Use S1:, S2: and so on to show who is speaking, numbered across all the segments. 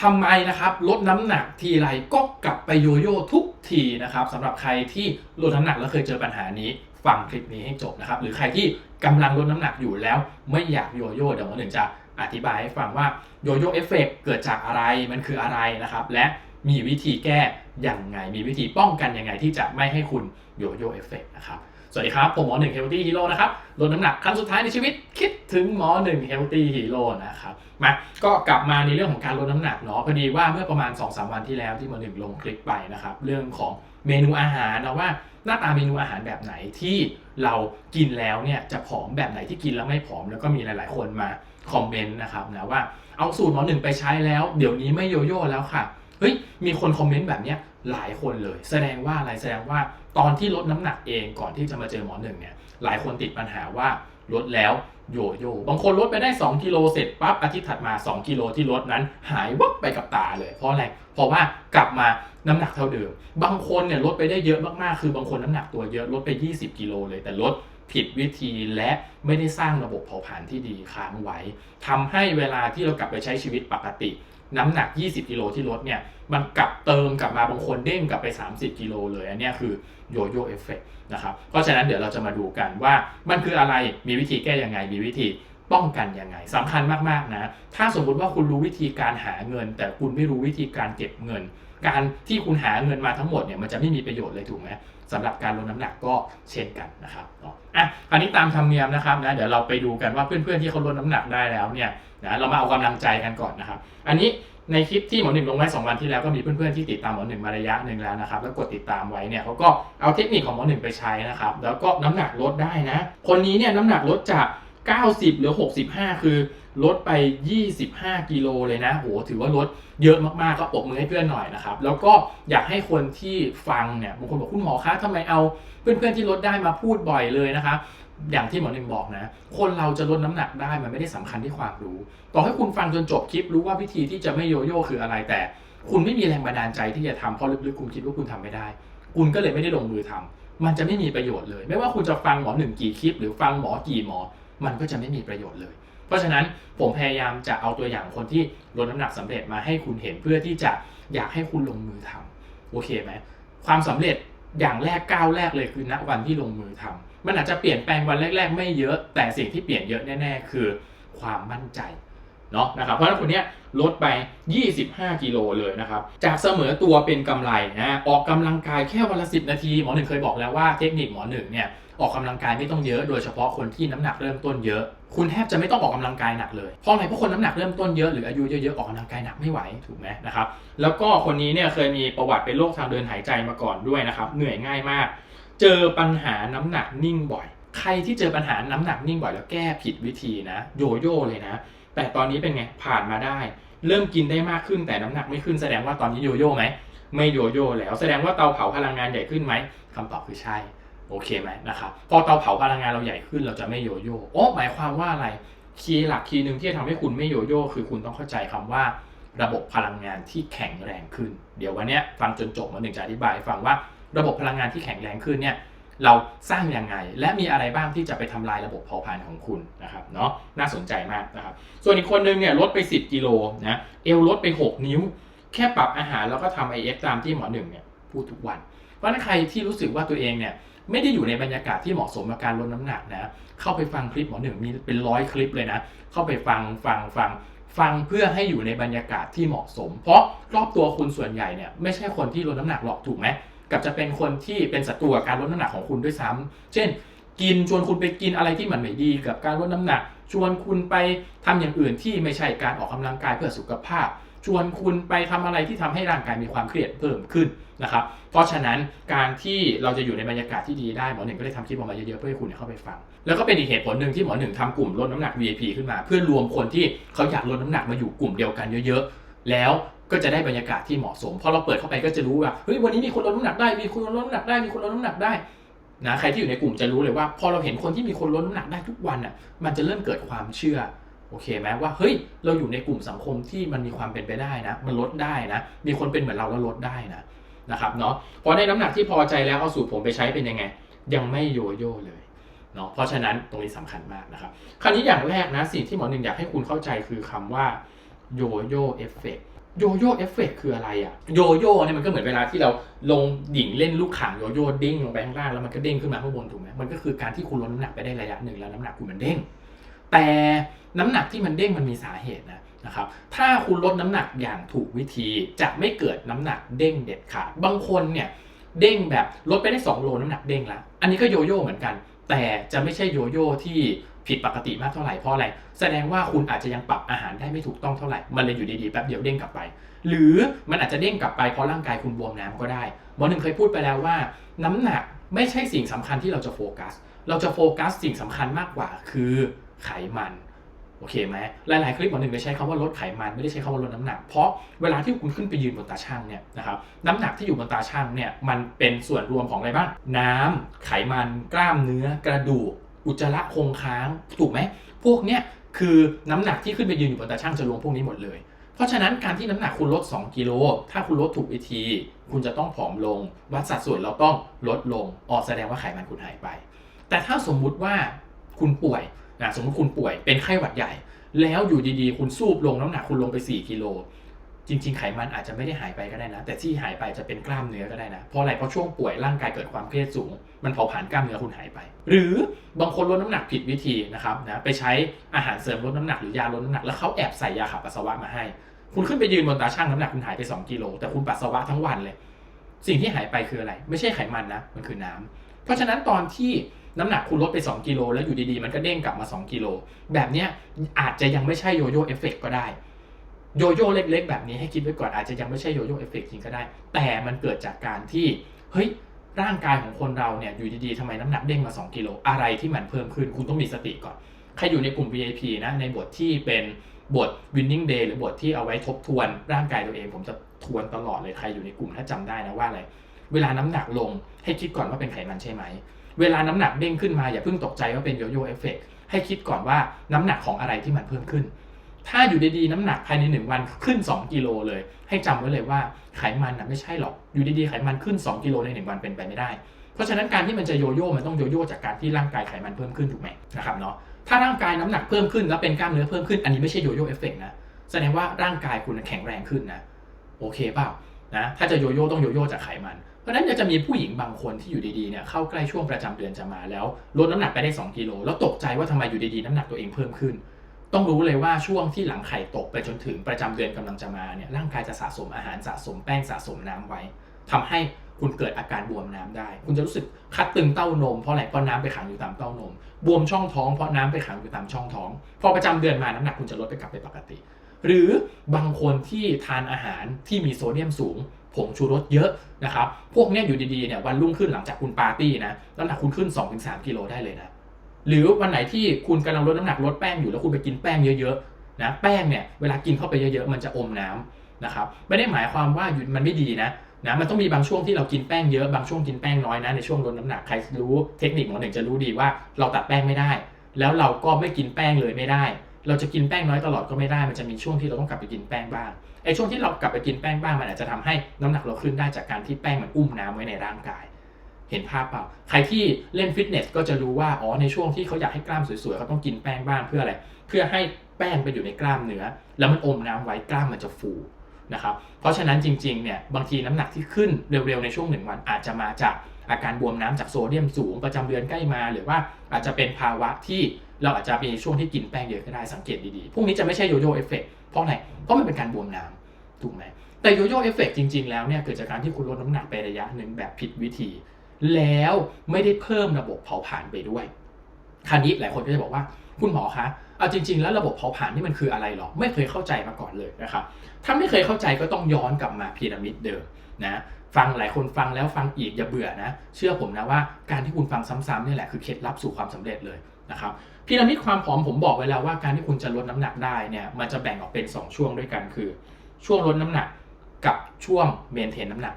S1: ทำไมนะครับลดน้ำหนักทีไรก็กลับไปโยโย่ทุกทีนะครับสำหรับใครที่ลดน้ำหนักแล้วเคยเจอปัญหานี้ฟังคลิปนี้ให้จบนะครับหรือใครที่กำลังลดน้ำหนักอยู่แล้วไม่อยากโยโย่เดี๋ยวหมอหนึ่งจะอธิบายให้ฟังว่าโยโย่เอฟเฟกเกิดจากอะไรมันคืออะไรนะครับและมีวิธีแก้อย่างไง มีวิธีป้องกันยังไงที่จะไม่ให้คุณโยโย่เอฟเฟกนะครับ วัสดีครับ ผมหมอหนึ่งเฮลตี้ฮีโร่นะครับลดน้ำหนักครั้งสุดท้ายในชีวิตคิดถึงหมอหนึ่งเฮลตี้ฮีโร่นะครับมาก็กลับมาในเรื่องของการลดน้ำหนักเนาะพอดีว่าเมื่อประมาณ 2-3 วันที่แล้วที่หมอหนึ่งลงคลิปไปนะครับเรื่องของเมนูอาหารนะว่าหน้าตาเมนูอาหารแบบไหนที่เรากินแล้วเนี่ยจะผอมแบบไหนที่กินแล้วไม่ผอม แล้วก็มีหลายๆ คนมาคอมเมนต์นะครับนะว่าเอาสูตรหมอหนึ่งไปใช้แล้ว เดี๋ยวนี้ไม่โยโย่แล้วค่ะเฮ้ยมีคนคอมเมนต์แบบเนี้ย หลายคนเลย แสดงว่าอะไรแสดงว่าตอนที่ลดน้ำหนักเองก่อนที่จะมาเจอหมอหนึ่งเนี่ยหลายคนติดปัญหาว่าลดแล้วโยโย่บางคนลดไปได้ 2 กิโลเสร็จปั๊บอาทิตย์ถัดมา 2 กิโลที่ลดนั้น หายวับไปกับตาเลย เพราะอะไร เพราะว่ากลับมาน้ำหนักเท่าเดิม บางคนเนี่ยลดไปได้เยอะมากๆ คือบางคนน้ำหนักตัวเยอะลดไป 20 กิโลเลยแต่ลดผิดวิธีและไม่ได้สร้างระบบเผาผลาญที่ดีค้างไว้ทำให้เวลาที่เรากลับไปใช้ชีวิตปกติ น้ำหนัก 20 กิโลที่ลดเนี่ยมันกลับเติมกลับมาบางคนเด้งกลับไป 30 กิโลเลย อันนี้คือโยโย่เอฟเฟกนะครับเพราะฉะนั้นเดี๋ยวเราจะมาดูกันว่ามันคืออะไรมีวิธีแก้ยังไง มีวิธีป้องกันยังไงสำคัญมาก ๆ นะ ถ้าสมมุติว่าคุณรู้วิธีการหาเงิน แต่คุณไม่รู้วิธีการเก็บเงิน การที่คุณหาเงินมาทั้งหมดเนี่ยมันจะไม่มีประโยชน์เลยถูกไหม สำหรับการลดน้ำหนักก็เช่นกันนะครับเนาะอะคราวนี้ตามธรรมเนียมนะครับนะเดี๋ยวเราไปดูกันว่าเพื่อนๆที่เขาลดน้ำหนักได้แล้วเนี่ยนะเรามาเอากำลังใจกันก่อนนะครับ อันนี้ในคลิปที่หมอหนึ่งลงไว้2วันที่แล้วก็มีเพื่อนๆที่ติดตามหมอหนึ่งมาระยะหนึ่งแล้วนะครับแล้วกดติดตามไว้เนี่ยเขาก็เอาเทคนิคของหมอหนึ่งไปใช้นะครับ แล้วก็น้ำหนักลดได้นะ คนนี้เนี่ยน้ำหนักลดจาก 90 หรือ 65 คือ ลดไป 25 กิโลเลยนะโหถือว่าลดเยอะมากๆก็ปรบมือให้เพื่อนหน่อยนะครับ แล้วก็อยากให้คนที่ฟังเนี่ยบางคนบอกคุณหมอคะทำไมเอาเพื่อนๆที่ลดได้มาพูดบ่อยเลยนะคะอย่างที่หมอหนึ่งบอกนะ คนเราจะลดน้ำหนักได้มันไม่ได้สำคัญที่ความรู้ ต่อให้คุณฟังจนจบคลิปรู้ว่าวิธีที่จะไม่โยโย่คืออะไรแต่ คุณไม่มีแรงบันดาลใจที่จะทำเพราะลึกๆคุณคิดว่าคุณทำไม่ได้ คุณก็เลยไม่ได้ลงมือทำมันจะไม่มีประโยชน์เลย ไม่ว่าคุณจะฟังหมอหนึ่งกี่คลิป หรือฟังหมอกี่หมอ มันก็จะไม่มีประโยชน์เลย เพราะฉะนั้นผมพยายามจะเอาตัวอย่างคนที่ลดน้ำหนักสำเร็จมาให้คุณเห็นเพื่อที่จะอยากให้คุณลงมือทำโอเคไหมความสำเร็จอย่างแรกก้าวแรกเลยคือณวันที่ลงมือทำมันอาจจะเปลี่ยนแปลงวันแรก ๆ ไม่เยอะ แต่สิ่งที่เปลี่ยนเยอะแน่ๆ คือความมั่นใจเนาะนะครับเพราะฉะนั้นคนนี้ลดไป 25 กิโลเลยนะครับ จากเสมอตัวเป็นกำไรนะออกกำลังกายแค่วันละ 10 นาที หมอหนึ่งเคยบอกแล้วว่าเทคนิคหมอหนึ่งเนี่ย ออกกำลังกายไม่ต้องเยอะ โดยเฉพาะคนที่น้ำหนักเริ่มต้นเยอะ คุณแทบจะไม่ต้องออกกำลังกายหนักเลยเพราะอะไรเพราะคนน้ำหนักเริ่มต้นเยอะหรืออายุเยอะๆออกกำลังกายหนักไม่ไหวถูกไหมนะครับแล้วก็คนนี้เนี่ยเคยมีประวัติเป็นโรคทางเดินหายใจมาก่อนด้วยนะครับเหนื่อยง่ายมาก เจอปัญหาน้ำหนักนิ่งบ่อย ใครที่เจอปัญหาน้ำหนักนิ่งบ่อยแล้วแก้ผิดวิธีนะโยโย่เลยนะ แต่ตอนนี้เป็นไงผ่านมาได้ เริ่มกินได้มากขึ้นแต่น้ำหนักไม่ขึ้นแสดงว่าตอนนี้โยโย่ไหมไม่โยโย่แล้วแสดงว่าเตาเผาพลังงานใหญ่ขึ้นไหมคำตอบคือใช่ โอเคไหมนะครับพอเตาเผาพลังงานเราใหญ่ขึ้นเราจะไม่โยโย่โอ้หมายความว่าอะไรคีย์หลักคีย์หนึ่งที่จะทำให้คุณไม่โยโย่คือคุณต้องเข้าใจคำว่าระบบพลังงานที่แข็งแรงขึ้น เดี๋ยววันนี้ฟังจนจบมาหนึ่งจะอธิบายฟังว่าระบบพลังงานที่แข็งแรงขึ้นเนี่ยเราสร้างยังไง และมีอะไรบ้างที่จะไปทำลายระบบเผาผลาญของคุณนะครับเนาะน่าสนใจมากนะครับ ส่วนอีกคนนึงเนี่ยลดไป 10 กิโลนะเอวลดไป 6 นิ้ว แค่ปรับอาหารแล้วก็ทำไอเอฟตามที่หมอหนึ่งเนี่ยพูดทุกวัน เพราะนั้นใครที่รู้สึกว่าตัวเองเนี่ย ไม่ได้อยู่ในบรรยากาศที่เหมาะสมกับการลดน้ำหนักนะเข้าไปฟังคลิปหมอหนึ่งมีเป็นร้อยคลิปเลยนะ เข้าไปฟังฟังฟังฟังเพื่อให้อยู่ในบรรยากาศที่เหมาะสม เพราะรอบตัวคุณส่วนใหญ่เนี่ยไม่ใช่คนที่ลดน้ำหนักหรอกถูกไหมกับจะเป็นคนที่เป็นศัตรูกับการลดน้ำหนักของคุณด้วยซ้ำเช่น กินชวนคุณไปกินอะไรที่มันไม่ดีกับการลดน้ำหนัก ชวนคุณไปทำอย่างอื่นที่ไม่ใช่การออกกำลังกายเพื่อสุขภาพ ชวนคุณไปทำอะไรที่ทำให้ร่างกายมีความเครียดเพิ่มขึ้นนะครับ เพราะฉะนั้นการที่เราจะอยู่ในบรรยากาศที่ดีได้หมอหนึ่งก็เลยทำคลิปออกมาเยอะๆเพื่อให้คุณเข้าไปฟัง แล้วก็เป็นอีกเหตุผลหนึ่งที่หมอหนึ่งทำกลุ่มลดน้ำหนัก VIP ขึ้นมา เพื่อรวมคนที่เขาอยากลดน้ำหนักมาอยู่กลุ่มเดียวกันเยอะๆ แล้วก็จะได้บรรยากาศที่เหมาะสมพอเราเปิดเข้าไปก็จะรู้ว่าเฮ้ยวันนี้มีคนลดน้ำหนักได้มีคนลดน้ำหนักได้มีคนลดน้ำหนักได้นะใครที่อยู่ในกลุ่มจะรู้เลยว่า พอเราเห็นคนที่มีคนลดน้ำหนักได้ทุกวันอะมันจะเริ่มเกิดความเชื่อ โอเคไหมว่าเฮ้ยเราอยู่ในกลุ่มสังคมที่มันมีความเป็นไปได้นะ มันลดได้นะ มีคนเป็นเหมือนเราแล้วลดได้นะนะครับเนาะพอได้น้ำหนักที่พอใจแล้วเอาสูตรผมไปใช้เป็นยังไง ยังไม่โยโย่เลยเนาะเพราะฉะนั้นตรงนี้สำคัญมากนะครับ คราวนี้อย่างแรกนะสิ่งที่หมอหนึ่งอยากให้คุณเข้าใจคือคำว่าโยโย่เอฟเฟกโยโย่เอฟเฟกคืออะไรอะโยโย่เนี่ยมันก็เหมือนเวลาที่เราลงดิ่งเล่นลูกข่างโยโย่เด้งลงไปข้างล่างแล้วมันก็เด้งขึ้นมาข้างบนถูกไหมมันก็คือการที่คุณลดน้ำหนักไปได้ระยะหนึ่งแล้วน้ำหนักคุณมันเด้ง แต่น้ำหนักที่มันเด้งมันมีสาเหตุนะนะครับ ถ้าคุณลดน้ำหนักอย่างถูกวิธีจะไม่เกิดน้ำหนักเด้งเด็ดขาด บางคนเนี่ยเด้งแบบลดไปได้ 2 โลน้ำหนักเด้งแล้วอันนี้ก็โยโย่เหมือนกัน แต่จะไม่ใช่โยโย่ที่ผิดปกติมากเท่าไหร่เพราะอะไร แสดงว่าคุณอาจจะยังปรับอาหารได้ไม่ถูกต้องเท่าไหร่ มันเลยอยู่ดีๆแป๊บเดียวเด้งกลับไป หรือมันอาจจะเด้งกลับไปเพราะร่างกายคุณบวมน้ำก็ได้หมอหนึ่งเคยพูดไปแล้วว่า น้ำหนักไม่ใช่สิ่งสำคัญที่เราจะโฟกัส เราจะโฟกัสสิ่งสำคัญมากกว่าคือ ไขมันโอเคไหมหลาย ๆ คลิปหมอหนึ่งจะใช้คำว่าลดไขมันไม่ได้ใช้คำว่าลดน้ำหนัก เพราะเวลาที่คุณขึ้นไปยืนบนตาช่างเนี่ยนะครับน้ำหนักที่อยู่บนตาช่างเนี่ยมันเป็นส่วนรวมของอะไรบ้างน้ำไขมันกล้ามเนื้อกระดูก อุจจาระคงค้างถูกไหมพวกเนี้ยคือน้ำหนักที่ขึ้นไปยืนอยู่บนตาช่างจะรวมพวกนี้หมดเลย เพราะฉะนั้นการที่น้ำหนักคุณลด 2 กิโล ถ้าคุณลดถูกวิธี คุณจะต้องผอมลง วัดสัดส่วนเราต้องลดลงออกแสดงว่าไขมันคุณหายไป แต่ถ้าสมมุติว่าคุณป่วย นะสมมติคุณป่วยเป็นไข้หวัดใหญ่ แล้วอยู่ดีๆ คุณสูบลงน้ำหนักคุณลงไป 4กิโลจริงๆ ไขมันอาจจะไม่ได้หายไปก็ได้นะ แต่ที่หายไปจะเป็นกล้ามเนื้อก็ได้นะ เพราะอะไร เพราะช่วงป่วยร่างกายเกิดความเครียดสูง มันเผาผลาญกล้ามเนื้อคุณหายไป หรือบางคนลดน้ำหนักผิดวิธีนะครับนะไปใช้อาหารเสริมลดน้ำหนักหรือยาลดน้ำหนักแล้วเขาแอบใส่ยาขับปัสสาวะมาให้ คุณขึ้นไปยืนบนตาช่างน้ำหนักคุณหายไป 2 กิโล แต่คุณปัสสาวะทั้งวันเลย สิ่งที่หายไปคืออะไร ไม่ใช่ไขมันนะ มันคือน้ำเพราะฉะนั้นตอนที่ น้ำหนักคุณลดไป 2กิโลแล้วอยู่ดีๆ มันก็เด้งกลับมา 2กิโลแบบเนี้ยอาจจะยังไม่ใช่โยโย่เอฟเฟกก็ได้โยโย่เล็กๆ แบบนี้ให้คิดไว้ก่อนอาจจะยังไม่ใช่โยโย่เอฟเฟกจริงก็ได้ แต่มันเกิดจากการที่เฮ้ยร่างกายของคนเราเนี่ยอยู่ดีๆทำไมน้ำหนักเด้งมา 2กิโลอะไรที่มันเพิ่มขึ้นคุณต้องมีสติก่อน ใครอยู่ในกลุ่ม VIP นะในบทที่เป็นบท winning day หรือบทที่เอาไว้ทบทวนร่างกายตัวเอง ผมจะทวนตลอดเลยใครอยู่ในกลุ่มถ้าจำได้นะว่าอะไรเวลาน้ำหนักลงให้คิดก่อนว่าเป็นไขมันใช่ไหม เวลาน้ำหนักเด้งขึ้นมาอย่าเพิ่งตกใจว่าเป็นโยโย่เอฟเฟกให้คิดก่อนว่าน้ำหนักของอะไรที่มันเพิ่มขึ้น ถ้าอยู่ดีๆน้ำหนักภายใน 1 วันขึ้น 2 กิโลเลย ให้จำไว้เลยว่าไขมันนะไม่ใช่หรอกอยู่ดีๆไขมันขึ้น 2 กิโลใน 1 วันเป็นไปไม่ได้ เพราะฉะนั้นการที่มันจะโยโย่มันต้องโยโย่จากการที่ร่างกายไขมันเพิ่มขึ้นถูกไหมนะครับเนาะถ้าร่างกายน้ำหนักเพิ่มขึ้นแล้วเป็นกล้ามเนื้อเพิ่มขึ้นอันนี้ไม่ใช่โยโย่เอฟเฟกนะแสดงว่าร่างกายคุณแข็งแรงขึ้นนะโอเคเปล่านะถ้าจะโยโย่ต้องโยโย่จากไขมัน ราะฉะนั้นจะมีผู้หญิงบางคนที่อยู่ดีๆเนี่ยเข้าใกล้ช่วงประจำเดือนจะมาแล้วลดน้ำหนักไปได้ 2กิโลแล้วตกใจว่าทำไมอยู่ดีๆน้ำหนักตัวเองเพิ่มขึ้น ต้องรู้เลยว่าช่วงที่หลังไข่ตกไปจนถึงประจำเดือนกำลังจะมาเนี่ยร่างกายจะสะสมอาหารสะสมแป้งสะสมน้ำไว้ทำให้คุณเกิดอาการบวมน้ำได้ คุณจะรู้สึกคัดตึงเต้านมเพราะอะไรเพราะน้ำไปขังอยู่ตามเต้านม บวมช่องท้องเพราะน้ำไปขังอยู่ตามช่องท้อง พอประจำเดือนมาน้ำหนักคุณจะลดไปกลับไปปกติ หรือบางคนที่ทานอาหารที่มีโซเดียมสูง ผงชูรสเยอะนะครับ พวกนี้อยู่ดีๆเนี่ยวันรุ่งขึ้นหลังจากคุณปาร์ตี้นะน้ำหนักคุณขึ้น 2-3 กิโลได้เลยนะหรือวันไหนที่คุณกำลังลดน้ำหนักลดแป้งอยู่แล้วคุณไปกินแป้งเยอะๆนะแป้งเนี่ยเวลากินเข้าไปเยอะๆ มันจะอมน้ำนะครับไม่ได้หมายความว่าอยู่มันไม่ดีนะนะมันต้องมีบางช่วงที่เรากินแป้งเยอะบางช่วงกินแป้งน้อยนะในช่วงลดน้ำหนักใครรู้เทคนิคหมอหนึ่งจะรู้ดีว่าเราตัดแป้งไม่ได้ แล้วเราก็ไม่กินแป้งเลยไม่ได้ เราจะกินแป้งน้อยตลอดก็ไม่ได้มันจะมีช่วงที่เราต้องกลับไปกินแป้งบ้างไอ้ช่วงที่เรากลับไปกินแป้งบ้างมันอาจจะทำให้น้ำหนักเราขึ้นได้จากการที่แป้งมันอุ้มน้ำไว้ในร่างกาย เห็นภาพเปล่า ใครที่เล่นฟิตเนสก็จะรู้ว่าอ๋อในช่วงที่เขาอยากให้กล้ามสวยๆเขาต้องกินแป้งบ้างเพื่ออะไร เพื่อให้แป้งไปอยู่ในกล้ามเนื้อ แล้วมันอมน้ำไว้กล้ามมันจะฟูนะครับเพราะฉะนั้นจริงๆเนี่ยบางทีน้ำหนักที่ขึ้นเร็วๆในช่วงหนึ่งวัน อาจจะมาจากอาการบวมน้ำจากโซเดียมสูงประจำเดือนใกล้มา หรือว่าอาจจะเป็นภาวะที่ เราอาจจะมีช่วงที่กินแป้งเยอะก็ได้สังเกตดีๆ พวกนี้จะไม่ใช่โยโย่เอฟเฟกเพราะอะไร เพราะมันเป็นการบวมน้ำถูกไหม แต่โยโย่เอฟเฟกจริงๆ แล้วเนี่ยเกิดจากการที่คุณลดน้ำหนักไประยะหนึ่งแบบผิดวิธี แล้วไม่ได้เพิ่มระบบเผาผลาญไปด้วยคราวนี้หลายคนก็จะบอกว่าคุณหมอคะ เอาจริง ๆ แล้วระบบเผาผลาญนี่มันคืออะไรหรอ ไม่เคยเข้าใจมาก่อนเลยนะครับ ถ้าไม่เคยเข้าใจก็ต้องย้อนกลับมาพีระมิดเดิมนะฟังหลายคนฟังแล้วฟังอีกอย่าเบื่อนะ เชื่อผมนะว่าการที่คุณฟังซ้ำๆนี่แหละคือเคล็ดลับสู่ความสำเร็จเลยนะครับ พีระมิดความผอมผมบอกไว้แล้วว่าการที่คุณจะลดน้ำหนักได้เนี่ยมันจะแบ่งออกเป็น 2 ช่วงด้วยกันคือ ช่วงลดน้ำหนักกับช่วงเมนเทนน้ำหนัก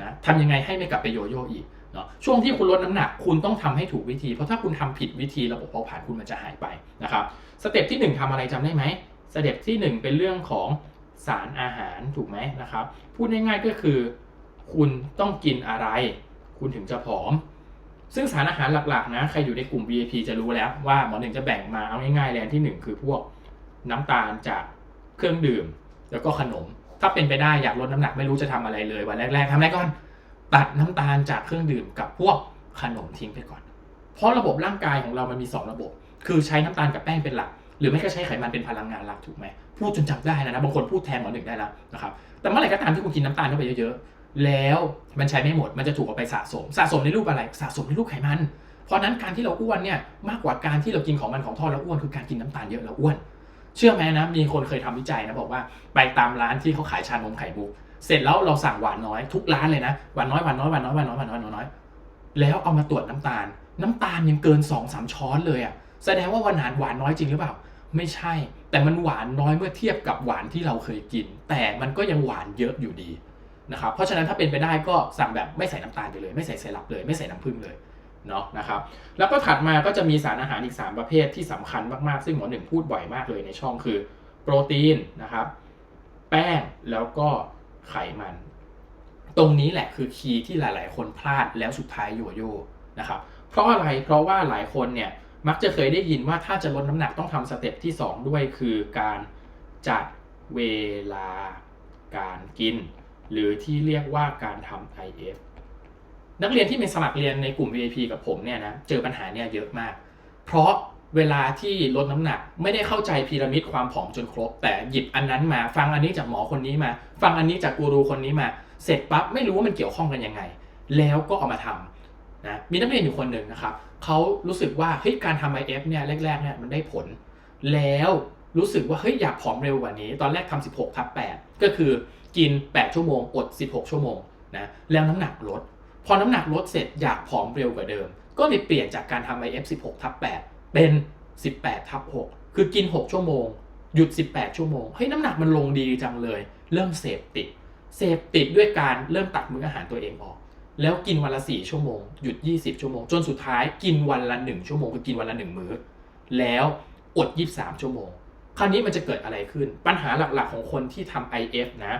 S1: นะทำยังไงให้ไม่กลับไปโยโย่อีกเนาะช่วงที่คุณลดน้ำหนัก คุณต้องทำให้ถูกวิธี เพราะถ้าคุณทำผิดวิธีระบบเผาผลาญคุณมันจะหายไปนะครับสเต็ปที่ 1ทำอะไรจำได้ไหมสเต็ปที่ 1 เป็นเรื่องของสารอาหารถูกไหมนะครับพูดง่ายๆก็คือ คุณต้องกินอะไร คุณถึงจะผอม ซึ่งสารอาหารหลักๆนะใครอยู่ในกลุ่ม VIP จะรู้แล้วว่าหมอหนึ่งจะแบ่งมาเอาง่ายๆเลนที่ 1 คือพวกน้ำตาลจากเครื่องดื่ม แล้วก็ขนม ถ้าเป็นไปได้อยากลดน้ำหนักไม่รู้จะทำอะไรเลยวันแรกๆทำอะไรก่อนตัดน้ำตาลจากเครื่องดื่มกับพวกขนมทิ้งไปก่อน เพราะระบบร่างกายของเรามันมี 2 ระบบ คือใช้น้ำตาลกับแป้งเป็นหลัก หรือไม่ก็ใช้ไขมันเป็นพลังงานหลักถูกไหมพูดจนจำได้แล้วนะบางคนพูดแทนหมอหนึ่งได้แล้วนะครับแต่เมื่อไหร่ก็ตามที่คุณกินน้ำตาลเข้าไปเยอะๆ แล้วมันใช้ไม่หมดมันจะถูกเอาไปสะสม สะสมในรูปอะไรสะสมในรูปไขมัน เพราะนั้นการที่เราอ้วนเนี่ยมากกว่าการที่เรากินของมันของทอดแล้วอ้วนคือการกินน้ำตาลเยอะแล้วอ้วน เชื่อไหมนะมีคนเคยทำวิจัยนะบอกว่าไปตามร้านที่เขาขายชานมไข่มุกเสร็จแล้วเราสั่งหวานน้อยทุกร้านเลยนะหวานน้อยหวานน้อยหวานน้อยหวานน้อยหวานน้อยหวานน้อย แล้วเอามาตรวจน้ำตาล น้ำตาลยังเกิน2อสามช้อนเลยอะ่ะแสดงว่าวันหานหวานน้อยจริงหรือเปล่า ไม่ใช่ แต่มันหวานน้อยเมื่อเทียบกับหวานที่เราเคยกิน แต่มันก็ยังหวานเยอะอยู่ดี นะครับเพราะฉะนั้นถ้าเป็นไปได้ก็สั่งแบบไม่ใส่น้ำตาลไปเลย ไม่ใส่ไซรัปเลย ไม่ใส่น้ำผึ้งเลยเนาะนะครับแล้วก็ถัดมาก็จะมีสารอาหารอีก 3 ประเภทที่สำคัญมากๆ ซึ่งหมอหนึ่งพูดบ่อยมากเลยในช่องคือโปรตีนนะครับแป้งแล้วก็ไขมัน ตรงนี้แหละคือคีย์ที่หลาย ๆ คนพลาดแล้วสุดท้ายโยโย่นะครับเพราะอะไรเพราะว่าหลายคนเนี่ยมักจะเคยได้ยินว่าถ้าจะลดน้ำหนักต้องทำสเต็ปที่ 2 ด้วยคือการจัดเวลาการกิน หรือที่เรียกว่าการทำ IF นักเรียนที่เป็นสมัครเรียนในกลุ่ม VIP กับผมเนี่ยนะเจอปัญหาเนี่ยเยอะมาก เพราะเวลาที่ลดน้ำหนักไม่ได้เข้าใจพีระมิดความผอมจนครบ แต่หยิบอันนั้นมา ฟังอันนี้จากหมอคนนี้มา ฟังอันนี้จากกูรูคนนี้มา เสร็จปั๊บไม่รู้ว่ามันเกี่ยวข้องกันยังไง แล้วก็เอามาทำนะมีนักเรียนอยู่คนหนึ่งนะครับเขารู้สึกว่าเฮ้ยการทำ IF เนี่ยแรกๆเนี่ยมันได้ผล แล้ว รู้สึกว่าเฮ้ยอยากผอมเร็วกว่านี้ ตอนแรกทำ16ทับ8ก็คือกิน 8 ชั่วโมงอด 16 ชั่วโมงนะแล้วน้ำหนักลด พอน้ำหนักลดเสร็จอยากผอมเร็วกว่าเดิม ก็เลยเปลี่ยนจากการทำ IF 16ทับ8เป็น 18ทับ6คือกิน 6 ชั่วโมง หยุด 18 ชั่วโมงเฮ้ยน้ำหนักมันลงดีจังเลย เริ่มเสพติดเสพติดด้วยการเริ่มตัดมื้ออาหารตัวเองออก แล้วกินวันละ 4 ชั่วโมง หยุด 20 ชั่วโมง จนสุดท้ายกินวันละ 1 ชั่วโมงคือกินวันละ 1 มื้อ แล้วอด 23 ชั่วโมง คราวนี้มันจะเกิดอะไรขึ้น ปัญหาหลักๆของคนที่ทำ IF นะ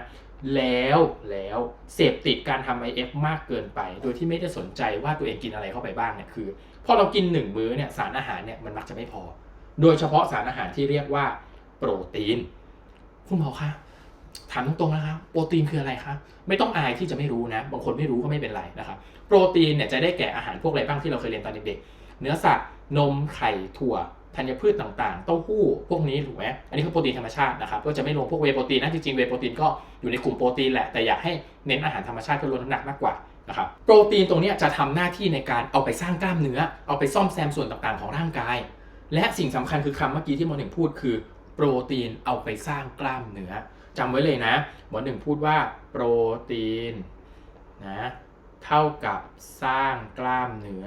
S1: แล้วแล้วเสพติดการทำ IF มากเกินไป โดยที่ไม่ได้สนใจว่าตัวเองกินอะไรเข้าไปบ้างเนี่ยคือพอเรากินหนึ่งมื้อเนี่ยสารอาหารเนี่ยมันมักจะไม่พอ โดยเฉพาะสารอาหารที่เรียกว่าโปรตีน คุณหมอคะถามตรงๆนะครับโปรตีนคืออะไรคะไม่ต้องอายที่จะไม่รู้นะ บางคนไม่รู้ก็ไม่เป็นไรนะครับ โปรตีนเนี่ยจะได้แก่อาหารพวกอะไรบ้างที่เราเคยเรียนตอนเด็กๆเนื้อสัตว์นมไข่ถั่ว ธัญพืชต่างๆ เต้าหู้พวกนี้ถูกไหมอันนี้คือโปรตีนธรรมชาตินะครับ ก็จะไม่รวมพวกเวโปรตีนนะจริงๆเวโปรตีนก็อยู่ในกลุ่มโปรตีนแหละ แต่อยากให้เน้นอาหารธรรมชาติเพื่อลดน้ำหนักมากกว่านะครับ โปรตีนตรงนี้จะทำหน้าที่ในการเอาไปสร้างกล้ามเนื้อ เอาไปซ่อมแซมส่วนต่างๆของร่างกาย และสิ่งสำคัญคือคำเมื่อกี้ที่หมอหนึ่งพูดคือโปรตีนเอาไปสร้างกล้ามเนื้อจำไว้เลยนะหมอหนึ่งพูดว่าโปรตีนนะเท่ากับสร้างกล้ามเนื้อ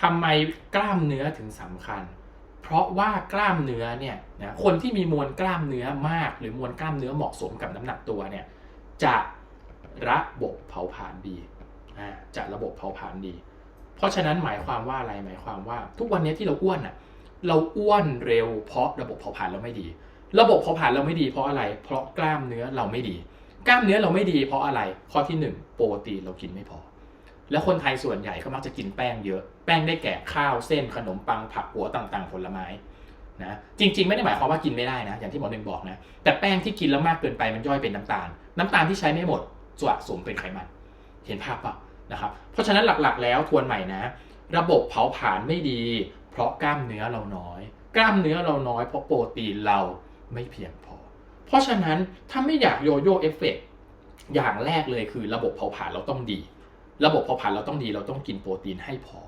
S1: ทำไมกล้ามเนื้อถึงสำคัญ ราะว่ากล้ามเนื้อเนี่ยนะคนที่มีมวลกล้ามเนื้อมาก หรือมวลกล้ามเนื้อเหมาะสมกับน้ำหนักตัวเนี่ยจะระบบเผาผลาญดีจะระบบเผาผลาญดี เพราะฉะนั้นหมายความว่าอะไรหมายความว่า ทุกวันนี้ที่เราอ้วนอะเราอ้วนเร็วเพราะระบบเผาผลาญเราไม่ดี ระบบเผาผลาญเราไม่ดีเพราะอะไร เพราะกล้ามเนื้อเราไม่ดี กล้ามเนื้อเราไม่ดีเพราะอะไร ข้อที่หนึ่งโปรตีนเรากินไม่พอ แล้วคนไทยส่วนใหญ่ก็มักจะกินแป้งเยอะ แป้งได้แก่ข้าวเส้นขนมปังผักหัวต่างๆ ผลไม้นะจริง ๆ ไม่ได้หมายความว่ากินไม่ได้นะ อย่างที่หมอหนึ่งบอกนะ แต่แป้งที่กินแล้วมากเกินไปมันย่อยเป็นน้ำตาล น้ำตาลที่ใช้ไม่หมดสะสมเป็นไขมัน เห็นภาพปะนะครับ เพราะฉะนั้นหลักๆ แล้วทวนใหม่นะ ระบบเผาผลาญไม่ดี เพราะกล้ามเนื้อเราน้อย กล้ามเนื้อเราน้อยเพราะโปรตีนเราไม่เพียงพอ เพราะฉะนั้นถ้าไม่อยากโยโย่เอฟเฟกต์อย่างแรกเลยคือระบบเผาผลาญเราต้องดี ระบบเผาผลาญเราต้องดีเราต้องกินโปรตีนให้พอ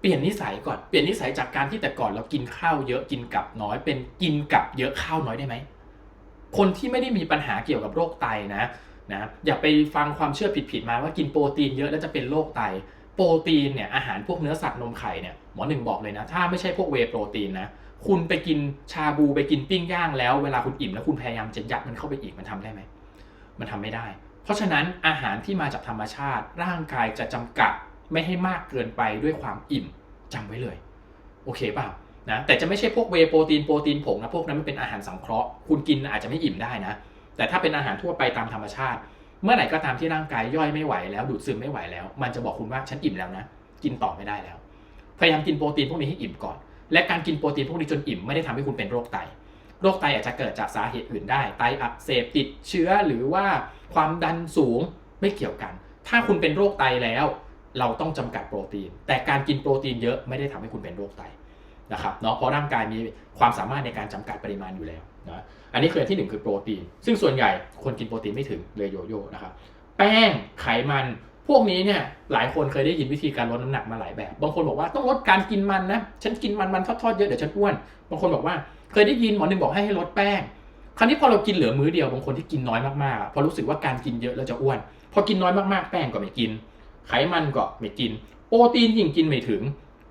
S1: เปลี่ยนนิสัยก่อนเปลี่ยนนิสัยจากการที่แต่ก่อนเรากินข้าวเยอะกินกับน้อย เป็นกินกับเยอะข้าวน้อยได้ไหมคนที่ไม่ได้มีปัญหาเกี่ยวกับโรคไตนะนะอย่าไปฟังความเชื่อผิดๆมาว่ากินโปรตีนเยอะแล้วจะเป็นโรคไต โปรตีนเนี่ยอาหารพวกเนื้อสัตว์นมไข่เนี่ยหมอหนึ่งบอกเลยนะ ถ้าไม่ใช่พวกเวโปรตีนนะคุณไปกินชาบูไปกินปิ้งย่างแล้วเวลาคุณอิ่มแล้วคุณพยายามจะยัดมันเข้าไปอีกมันทำได้ไหมมันทำไม่ได้ เพราะฉะนั้นอาหารที่มาจากธรรมชาติร่างกายจะจำกัดไม่ให้มากเกินไปด้วยความอิ่มจำไว้เลย โอเคเปล่านะแต่จะไม่ใช่พวกเวโปรตีนโปรตีนผงนะพวกนั้นมันเป็นอาหารสังเคราะห์คุณกินอาจจะไม่อิ่มได้นะ แต่ถ้าเป็นอาหารทั่วไปตามธรรมชาติ เมื่อไหร่ก็ตามที่ร่างกายย่อยไม่ไหวแล้วดูดซึมไม่ไหวแล้ว มันจะบอกคุณว่าฉันอิ่มแล้วนะ กินต่อไม่ได้แล้ว พยายามกินโปรตีนพวกนี้ให้อิ่มก่อน และการกินโปรตีนพวกนี้จนอิ่มไม่ได้ทำให้คุณเป็นโรคไต โรคไตอาจจะเกิดจากสาเหตุอื่นได้ไตอักเสบติดเชื้อหรือว่า ความดันสูงไม่เกี่ยวกัน ถ้าคุณเป็นโรคไตแล้ว เราต้องจำกัดโปรตีน แต่การกินโปรตีนเยอะไม่ได้ทำให้คุณเป็นโรคไตนะครับเนาะเพราะร่างกายมีความสามารถในการจำกัดปริมาณอยู่แล้วนะอันนี้คืออันที่หนึ่งคือโปรตีน ซึ่งส่วนใหญ่คนกินโปรตีนไม่ถึงเลยโยโย่นะครับแป้งไขมันพวกนี้เนี่ยหลายคนเคยได้ยินวิธีการลดน้ำหนักมาหลายแบบ บางคนบอกว่าต้องลดการกินมันนะฉันกินมันมันทอดๆเยอะเดี๋ยวฉันอ้วนบางคนบอกว่าเคยได้ยินหมอหนึ่งบอกให้ให้ลดแป้ง คราวนี้พอเรากินเหลือมื้อเดียวบางคนที่กินน้อยมากๆพอรู้สึกว่าการกินเยอะแล้วจะอ้วน พอกินน้อยมากๆ แป้งก็ไม่กิน ไขมันก็ไม่กิน โปรตีนยิ่งกินไม่ถึง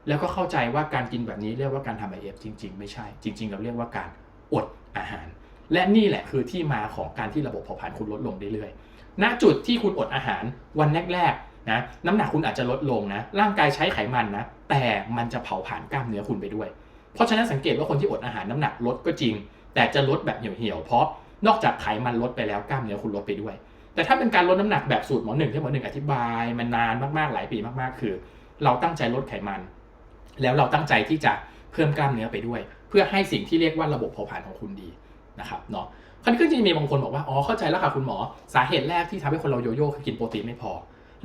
S1: แล้วก็เข้าใจว่าการกินแบบนี้เรียกว่าการทำไอเอฟจริง ๆ ไม่ใช่ จริง ๆ เราเรียกว่าการอดอาหาร และนี่แหละคือที่มาของการที่ระบบเผาผลาญคุณลดลงเรื่อยๆณจุดที่คุณอดอาหารวันแรกๆนะน้ำหนักคุณอาจจะลดลงนะร่างกายใช้ไขมันนะแต่มันจะเผาผลาญกล้ามเนื้อคุณไปด้วย เพราะฉะนั้นสังเกตว่าคนที่อดอาหารน้ำหนักลดก็จริง แต่จะลดแบบเหี่ยวๆ เพราะนอกจากไขมันลดไปแล้วกล้ามเนื้อคุณลดไปด้วย แต่ถ้าเป็นการลดน้ำหนักแบบสูตรหมอหนึ่งที่หมอหนึ่งอธิบายมันนานมากๆหลายปีมากๆ คือ เราตั้งใจลดไขมัน แล้วเราตั้งใจที่จะเพิ่มกล้ามเนื้อไปด้วย เพื่อให้สิ่งที่เรียกว่าระบบเผาผลาญของคุณดีนะครับเนาะคราวนี้ก็จะมีบางคนบอกว่าอ๋อเข้าใจแล้วค่ะคุณหมอ สาเหตุแรกที่ทำให้คนเราโยโย่คือกินโปรตีนไม่พอ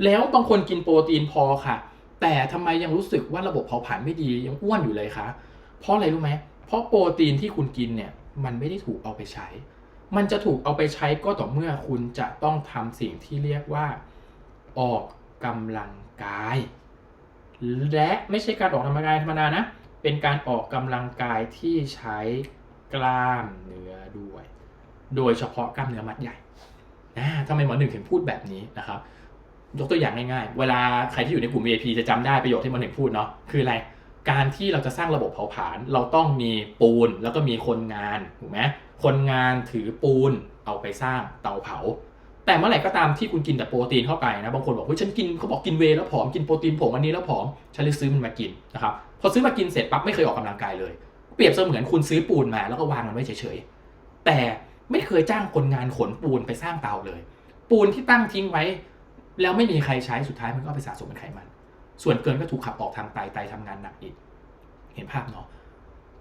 S1: แล้วบางคนกินโปรตีนพอค่ะ แต่ทำไมยังรู้สึกว่าระบบเผาผลาญไม่ดียังอ้วนอยู่เลยคะเพราะอะไรรู้ไหมเพราะโปรตีนที่คุณกินเนี่ย มันไม่ได้ถูกเอาไปใช้ มันจะถูกเอาไปใช้ก็ต่อเมื่อคุณจะต้องทำสิ่งที่เรียกว่า ออกกำลังกาย และไม่ใช่การออกกำลังกายธรรมดานะ เป็นการออกกำลังกายที่ใช้กล้ามเนื้อด้วย โดยเฉพาะกล้ามเนื้อมัดใหญ่นะทำไมหมอหนึ่งถึงพูดแบบนี้นะครับ ยกตัวอย่างง่ายๆ เวลาใครที่อยู่ในกลุ่ม VIP จะจำได้ประโยคที่หมอหนึ่งพูดเนาะคืออะไร การที่เราจะสร้างระบบเผาผลาญเราต้องมีปูนแล้วก็มีคนงานถูกไหมคนงานถือปูนเอาไปสร้างเตาเผา แต่เมื่อไหร่ก็ตามที่คุณกินแต่โปรตีนเข้าไปนะบางคนบอกเฮ้ยฉันกินเขาบอกกินเวแล้วผอมกินโปรตีนผงอันนี้แล้วผอมฉันเลยซื้อมันมากินนะครับพอซื้อมากินเสร็จปั๊บไม่เคยออกกำลังกายเลย เปรียบเสมือนคุณซื้อปูนมาแล้วก็วางมันไว้เฉยๆแต่ไม่เคยจ้างคนงานขนปูนไปสร้างเตาเลย ปูนที่ตั้งทิ้งไว้ แล้วไม่มีใครใช้สุดท้ายมันก็ไปสะสมเป็นไขมัน ส่วนเกินก็ถูกขับออกทางไตไตทำงานหนักอีก เห็นภาพเนาะ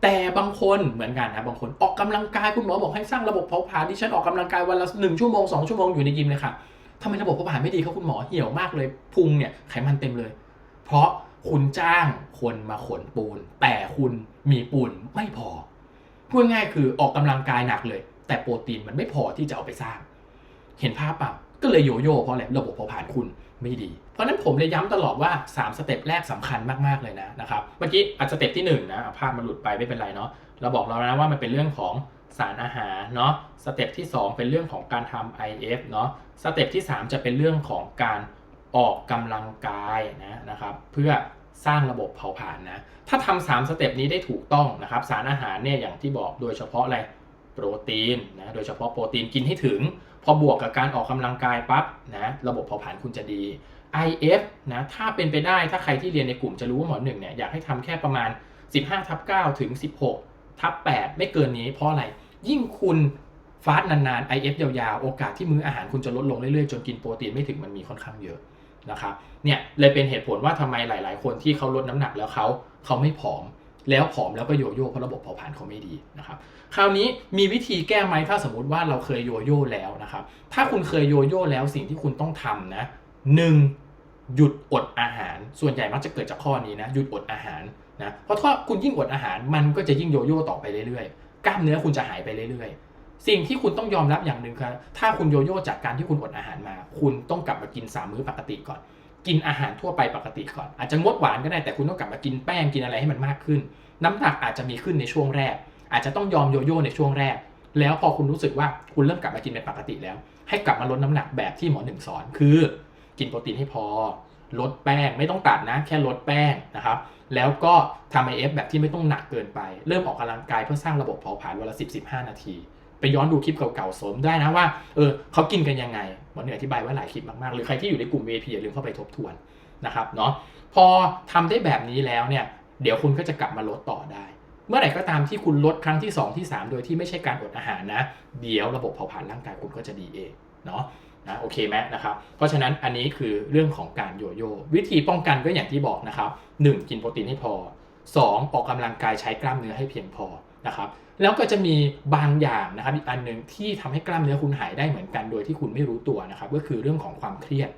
S1: แต่บางคนเหมือนกันนะบางคนออกกำลังกายคุณหมอบอกให้สร้างระบบเผาผลาญดิฉันออกกำลังกายวันละหนึ่งชั่วโมงสองชั่วโมงอยู่ในยิมเลยค่ะทำไมระบบเผาผลาญไม่ดีครับคุณหมอเหี่ยวมากเลยพุงเนี่ยไขมันเต็มเลย เพราะคุณจ้างคนมาขนปูน แต่คุณมีปูนไม่พอพูดง่ายๆคือออกกำลังกายหนักเลย แต่โปรตีนมันไม่พอที่จะเอาไปสร้าง เห็นภาพเปล่าก็เลยโยโย่เพราะอะไรระบบเผาผลาญคุณ ไม่ดี เพราะนั้นผมเลยย้ำตลอดว่า 3 สเต็ปแรกสำคัญมากๆเลยนะนะครับ เมื่อกี้อะสเต็ปที่1นะภาพมันหลุดไปไม่เป็นไรเนาะ เราบอกเรานะว่ามันเป็นเรื่องของสารอาหารเนาะ สเต็ปที่ 2 เป็นเรื่องของการทำ IF เนาะ สเต็ปที่ 3 จะเป็นเรื่องของการออกกำลังกายนะนะครับ เพื่อสร้างระบบเผาผลาญนะ ถ้าทำสามสเต็ปนี้ได้ถูกต้องนะครับ สารอาหารเนี่ยอย่างที่บอกโดยเฉพาะอะไรโปรตีนนะ โดยเฉพาะโปรตีนกินให้ถึง พอบวกกับการออกกำลังกายปั๊บนะระบบเผาผลาญคุณจะดี IF นะถ้าเป็นไปได้ถ้าใครที่เรียนในกลุ่มจะรู้ว่าหมอหนึ่งเนี่ยอยากให้ทำแค่ประมาณ 15ทับ9ถึง 16ทับ8ไม่เกินนี้เพราะอะไร ยิ่งคุณฟาสต์นานๆ IF ยาวๆ โอกาสที่มื้ออาหารคุณจะลดลงเรื่อยๆ จนกินโปรตีนไม่ถึงมันมีค่อนข้างเยอะนะครับเนี่ยเลยเป็นเหตุผลว่าทำไมหลาย ๆ คนที่เขาลดน้ำหนักแล้วเขาเขาไม่ผอม แล้วผอมแล้วก็โยโย่เพราะระบบเผาผลาญเขาไม่ดีนะครับคราวนี้มีวิธีแก้ไหมถ้าสมมติว่าเราเคยโยโย่แล้วนะครับถ้าคุณเคยโยโย่แล้วสิ่งที่คุณต้องทำนะหนึ่งหยุดอดอาหาร ส่วนใหญ่มักจะเกิดจากข้อนี้นะหยุดอดอาหารนะเพราะถ้าคุณยิ่งอดอาหารมันก็จะยิ่งโยโย่ต่อไปเรื่อยๆ กล้ามเนื้อคุณจะหายไปเรื่อยๆ สิ่งที่คุณต้องยอมรับอย่างหนึ่งคือถ้าคุณโยโย่จากการที่คุณอดอาหารมา คุณต้องกลับมากินสามมื้อปกติก่อน กินอาหารทั่วไปปกติก่อน อาจจะงดหวานก็ได้แต่คุณต้องกลับมากินแป้งกินอะไรให้มันมากขึ้น น้ำหนักอาจจะมีขึ้นในช่วงแรก อาจจะต้องยอมโยโย่ในช่วงแรก แล้วพอคุณรู้สึกว่าคุณเริ่มกลับมากินเป็นปกติแล้ว ให้กลับมาลดน้ำหนักแบบที่หมอหนึ่งสอนคือ กินโปรตีนให้พอ ลดแป้งไม่ต้องตัดนะ แค่ลดแป้งนะครับแล้วก็ทำไอเอฟแบบที่ไม่ต้องหนักเกินไป เริ่มออกกำลังกายเพื่อสร้างระบบเผาผลาญวันละ10 15 นาที ไปย้อนดูคลิปเก่าๆสมได้นะว่าเออเขากินกันยังไงหมอหนึ่งอธิบายไว้หลายคลิปมากๆ หรือใครที่อยู่ในกลุ่ม VIP อย่าลืมเข้าไปทบทวนนะครับเนาะพอทำได้แบบนี้แล้วเนี่ยเดี๋ยวคุณก็จะกลับมาลดต่อได้ เมื่อไหร่ก็ตามที่คุณลดครั้งที่ 2 ที่ 3 โดยที่ไม่ใช่การอดอาหารนะ เดี๋ยวระบบเผาผลาญร่างกายคุณก็จะดีเองเนาะนะโอเคไหมนะครับ เพราะฉะนั้นอันนี้คือเรื่องของการโยโย่วิธีป้องกันก็อย่างที่บอกนะครับ 1. กินโปรตีนให้พอ 2. ออกกำลังกายใช้กล้ามเนื้อให้เพียงพอนะครับ แล้วก็จะมีบางอย่างนะครับอีกอันหนึ่งที่ทำให้กล้ามเนื้อคุณหายได้เหมือนกัน โดยที่คุณไม่รู้ตัวนะครับก็คือเรื่องของความเครียด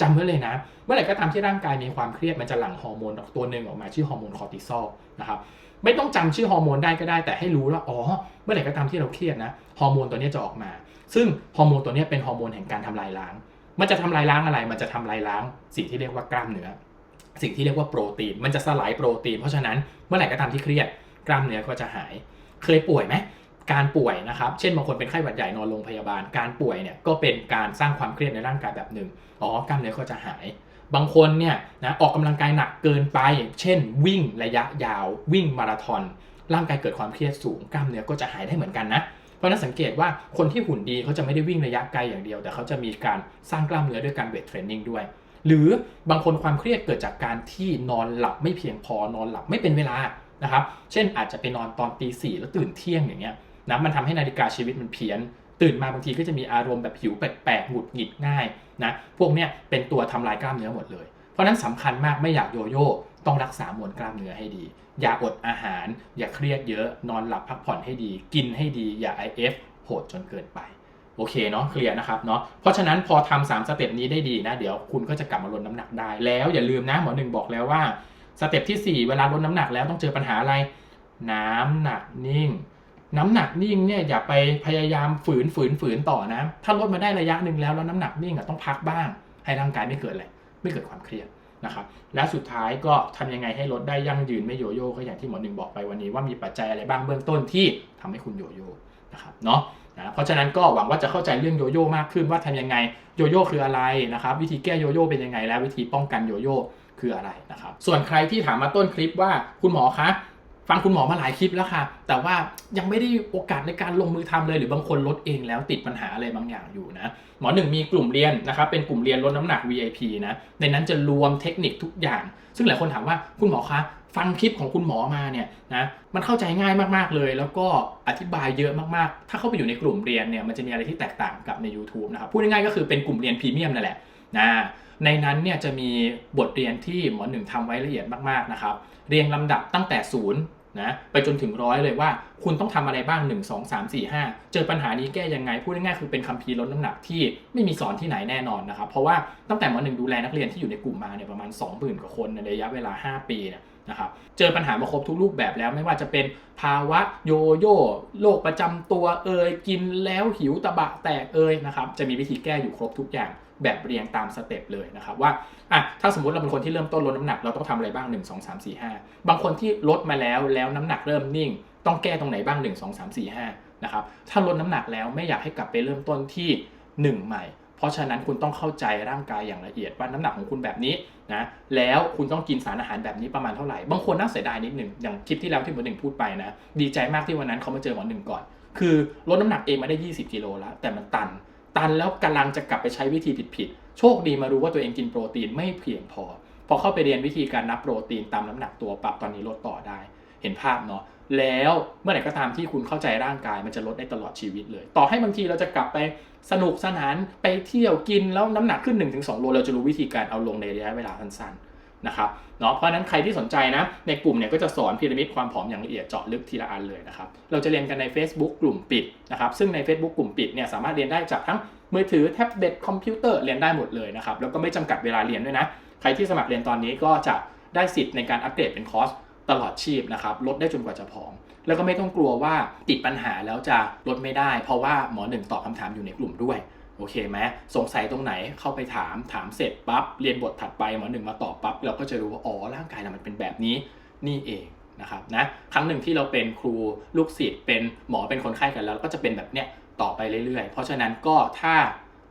S1: จำไว้เลยนะ เมื่อไหร่ก็ตามที่ร่างกายมีความเครียดมันจะหลั่งฮอร์โมนตัวหนึ่งออกมาชื่อฮอร์โมนคอร์ติซอลนะครับไม่ต้องจำชื่อฮอร์โมนได้ก็ได้แต่ให้รู้ว่าอ๋อเมื่อไหร่ก็ตามที่เราเครียดนะฮอร์โมนตัวนี้จะออกมา ซึ่งฮอร์โมนตัวนี้เป็นฮอร์โมนแห่งการทำลายล้าง มันจะทำลายล้างอะไร มันจะทำลายล้าง สิ่งที่เรียกว่ากล้ามเนื้อสิ่งที่เรียกว่าโปรตีน มันจะสลายโปรตีน เพราะฉะนั้นเมื่อไหร่ก็ตามที่เครียดกล้ามเนื้อก็จะหาย เคยป่วยไหมการป่วยนะครับเช่นบางคนเป็นไข้หวัดใหญ่นอนโรงพยาบาล การป่วยเนี่ยก็เป็นการสร้างความเครียดในร่างกายแบบหนึ่งอ๋อกล้ามเนื้อก็จะหาย บางคนเนี่ยนะออกกำลังกายหนักเกินไป เช่น วิ่งระยะยาว วิ่งมาราธอนร่างกายเกิดความเครียดสูงกล้ามเนื้อก็จะหายได้เหมือนกันนะเพราะฉะนั้นสังเกตว่าคนที่หุ่นดีเขาจะไม่ได้วิ่งระยะไกลอย่างเดียว แต่เขาจะมีการสร้างกล้ามเนื้อด้วยการเวทเทรนนิ่งด้วย หรือบางคนความเครียดเกิดจากการที่นอนหลับไม่เพียงพอนอนหลับไม่เป็นเวลา นะครับ เช่นอาจจะไปนอนตอนตีสี่แล้วตื่นเที่ยงอย่างเงี้ยนะมันทำให้นาฬิกาชีวิตมันเพี้ยน ตื่นมาบางทีก็จะมีอารมณ์แบบหิวแปลกๆหงุดหงิดง่ายนะพวกเนี้ยเป็นตัวทำลายกล้ามเนื้อหมดเลย เพราะนั้นสำคัญมากไม่อยากโยโย่ต้องรักษามวลกล้ามเนื้อให้ดี อย่าอดอาหาร อย่าเครียดเยอะ นอนหลับพักผ่อนให้ดี กินให้ดี อย่า IF โหดจนเกินไป โอเคเนาะ เคลียร์นะครับเนาะ เพราะฉะนั้นพอทำสามสเต็ปนี้ได้ดีนะ เดี๋ยวคุณก็จะกลับมาลดน้ำหนักได้ แล้วอย่าลืมนะ หมอหนึ่งบอกแล้วว่า สเต็ปที่ 4 เวลาลดน้ำหนักแล้วต้องเจอปัญหาอะไร น้ำหนักนิ่ง น้ำหนักนิ่งเนี่ยอย่าไปพยายามฝืนฝืนฝืนต่อนะ ถ้าลดมาได้ระยะหนึ่งแล้วแล้วน้ำหนักนิ่งอะต้องพักบ้าง ให้ร่างกายไม่เกิดอะไรไม่เกิดความเครียดนะครับและสุดท้ายก็ทำยังไงให้ลดได้ยั่งยืนไม่โยโย่ก็อย่างที่หมอหนึ่งบอกไปวันนี้ว่ามีปัจจัยอะไรบ้างเบื้องต้นที่ทำให้คุณโยโย่นะครับเนาะนะเพราะฉะนั้นก็หวังว่าจะเข้าใจเรื่องโยโย่มากขึ้นว่าทำยังไงโยโย่คืออะไรนะครับวิธีแก้โยโย่เป็นยังไงและวิธีป้องกันโยโย่ คืออะไรนะครับ ส่วนใครที่ถามมาต้นคลิปว่าคุณหมอคะฟังคุณหมอมาหลายคลิปแล้วค่ะ แต่ว่ายังไม่ได้โอกาสในการลงมือทำเลย หรือบางคนลดเองแล้วติดปัญหาอะไรบางอย่างอยู่นะ หมอหนึ่งมีกลุ่มเรียนนะครับ เป็นกลุ่มเรียนลดน้ำหนัก VIP นะ ในนั้นจะรวมเทคนิคทุกอย่าง ซึ่งหลายคนถามว่าคุณหมอคะ ฟังคลิปของคุณหมอมาเนี่ยนะ มันเข้าใจง่ายมากๆเลย แล้วก็อธิบายเยอะมากๆ ถ้าเข้าไปอยู่ในกลุ่มเรียนเนี่ย มันจะมีอะไรที่แตกต่างกับใน YouTube นะครับ พูดง่ายๆก็คือเป็นกลุ่มเรียนพรีเมียมนั่นแหละนะ ในนั้นเนี่ยจะมีบทเรียนที่หมอหนึ่งทำไว้ละเอียดมากๆนะครับ เรียงลำดับตั้งแต่ศูนย์นะไปจนถึงร้อยเลยว่า คุณต้องทำอะไรบ้าง 1 2 3 4 5 เจอปัญหานี้แก้ยังไง พูดง่ายๆคือเป็นคัมภีร์ลดน้ำหนักที่ไม่มีสอนที่ไหนแน่นอนนะครับ เพราะว่าตั้งแต่หมอหนึ่งดูแลนักเรียนที่อยู่ในกลุ่มมาเนี่ยประมาณ 20,000 กว่าคนในระยะเวลา 5 ปีเนี่ยนะครับ เจอปัญหามาครบทุกรูปแบบแล้วไม่ว่าจะเป็นภาวะโยโย่โรคประจำตัวเอ่ยกินแล้วหิวตะบะแตกเอ่ยนะครับจะมีวิธีแก้อยู่ครบทุกอย่าง แบบเรียงตามสเต็ปเลยนะครับว่าอะถ้าสมมติเราเป็นคนที่เริ่มต้นลดน้ำหนักเราต้องทำอะไรบ้าง 1 2 3 4 5 บางคนที่ลดมาแล้วแล้วน้ำหนักเริ่มนิ่ง ต้องแก้ตรงไหนบ้าง 1 2 3 4 5นะครับถ้าลดน้ำหนักแล้วไม่อยากให้กลับไปเริ่มต้นที่ 1 ใหม่ เพราะฉะนั้นคุณต้องเข้าใจร่างกายอย่างละเอียดว่าน้ำหนักของคุณแบบนี้นะแล้วคุณต้องกินสารอาหารแบบนี้ประมาณเท่าไหร่ บางคนน่าเสียดายนิดหนึ่งอย่างคลิปที่แล้วที่หมอหนึ่งพูดไปนะดีใจมากที่วันนั้นเขามาเจอหมอหนึ่งก่อนคือลดน้ำหนักเองมาได้ 20 กิโลแล้ว แต่มันตัน ตันแล้วกำลังจะกลับไปใช้วิธีผิดๆโชคดีมารู้ว่าตัวเองกินโปรตีนไม่เพียงพอ พอเข้าไปเรียนวิธีการนับโปรตีนตามน้ำหนักตัวปรับตอนนี้ลดต่อได้ เห็นภาพเนาะแล้วเมื่อไหร่ก็ตามที่คุณเข้าใจร่างกายมันจะลดได้ตลอดชีวิตเลย ต่อให้บางทีเราจะกลับไปสนุกสนานไปเที่ยวกินแล้วน้ำหนักขึ้น 1-2โลเราจะรู้วิธีการเอาลงในระยะเวลาสั้นๆ นะครับเนาะเพราะนั้นใครที่สนใจนะในกลุ่มเนี่ยก็จะสอนพีระมิดความผอมอย่างละเอียดเจาะลึกทีละอันเลยนะครับเราจะเรียนกันใน Facebook กลุ่มปิดนะครับซึ่งใน Facebook กลุ่มปิดเนี่ยสามารถเรียนได้จากทั้งมือถือแท็บเล็ตคอมพิวเตอร์เรียนได้หมดเลยนะครับแล้วก็ไม่จำกัดเวลาเรียนด้วยนะใครที่สมัครเรียนตอนนี้ก็จะได้สิทธิ์ในการอัปเกรดเป็นคอร์สตลอดชีพนะครับลดได้จนกว่าจะผอม แล้วก็ไม่ต้องกลัวว่าติดปัญหาแล้วจะลดไม่ได้ เพราะว่าหมอหนึ่งตอบคำถามอยู่ในกลุ่มด้วย โอเคไหมสงสัยตรงไหนเข้าไปถามถามเสร็จปั๊บเรียนบทถัดไปหมอหนึ่งมาตอบปั๊บเราก็จะรู้ว่าอ๋อร่างกายเรามันเป็นแบบนี้นี่เองนะครับนะครั้งหนึ่งที่เราเป็นครูลูกศิษย์เป็นหมอเป็นคนไข้กันแล้วก็จะเป็นแบบเนี้ยต่อไปเรื่อยๆ เพราะฉะนั้นก็ถ้า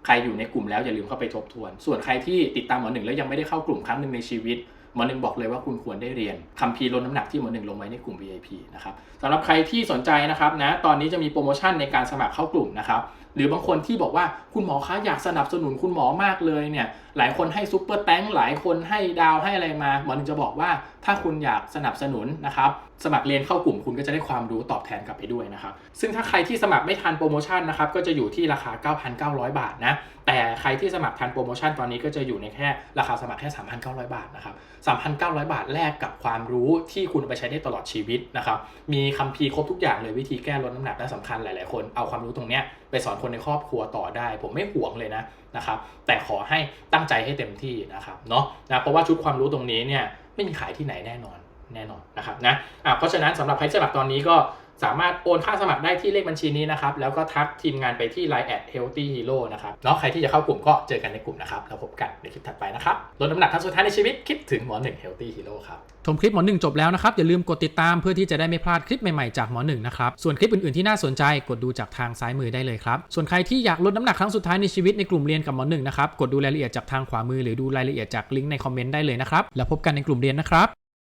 S1: ใครอยู่ในกลุ่มแล้วอย่าลืมเข้าไปทบทวน ส่วนใครที่ติดตามหมอหนึ่งแล้วยังไม่ได้เข้ากลุ่มครั้งหนึ่งในชีวิตหมอหนึ่งบอกเลยว่าคุณควรได้เรียนคัมภีร์ลดน้ำหนักที่หมอหนึ่งลงไว้ในกลุ่ม VIP นะครับสำหรับใครที่สนใจนะครับนะตอนนี้จะมีโปรโมชั่นในการสมัครเข้ากลุ่มนะครับ รือบางคนที่บอกว่าคุณหมอคะอยากสนับสนุนคุณหมอมากเลยเนี่ยหลายคนให้ซุปเปอร์แตงหลายคนให้ดาวให้อะไรมาหมอหนึ่งจะบอกว่าถ้าคุณอยากสนับสนุนนะครับสมัครเรียนเข้ากลุ่มคุณก็จะได้ความรู้ตอบแทนกลับไปด้วยนะครับ ซึ่งถ้าใครที่สมัครไม่ทันโปรโมชั่นนะครับก็จะอยู่ที่ราคา 9,900 บาทนะแต่ใครที่สมัครทันโปรโมชั่นตอนนี้ก็จะอยู่ในแค่ราคาสมัครแค่3,900 บาทนะครับ3,900 บาทแลกกับความรู้ที่คุณไปใช้ได้ตลอดชีวิตนะครับมีคัมภีร์ครบทุกอย่างเลยวิธีแก้ลดน้ำหนักและสำคัญหลาย ๆ คนเอาความรู้ตรงเนี้ยไปสอนคนในครอบครัวต่อได้ ผมไม่ห่วงเลยนะนะครับแต่ขอให้ตั้งใจให้เต็มที่นะครับเนาะนะเพราะว่าชุดความรู้ตรงนี้เนี่ย ไม่มีขายที่ไหนแน่นอนแน่นอนนะครับนะะเพราะฉะนั้นสำหรับใครสมัครตอนนี้ก็ สามารถโอนค่าสมัครได้ที่เลขบัญชีนี้นะครับ แล้วก็ทักทีมงานไปที่ Line at healthy hero นะครับเนาะใครที่จะเข้ากลุ่มก็เจอกันในกลุ่มนะครับ แล้วพบกันในคลิปถัดไปนะครับลดน้ำหนักครั้งสุดท้ายในชีวิตคิดถึงหมอหนึ่ง healthy hero ครับ
S2: ชมคลิปหมอหนึ่งจบแล้วนะครับ อย่าลืมกดติดตามเพื่อที่จะได้ไม่พลาดคลิปใหม่ๆจากหมอหนึ่งนะครับส่วนคลิปอื่นๆที่น่าสนใจกดดูจากทางซ้ายมือได้เลยครับส่วนใครที่อยากลดน้ำหนักครั้งสุดท้ายในชีวิตในกลุ่มเรียนกับหมอหนึ่งนะครับกดดูรายละเอียดจากทางขวามือหรือดูรายละเอียดจากลิงก์ในคอมเมนต์ได้เลยนะครับแล้วพบกันในกลุ่มเรียนนะครับ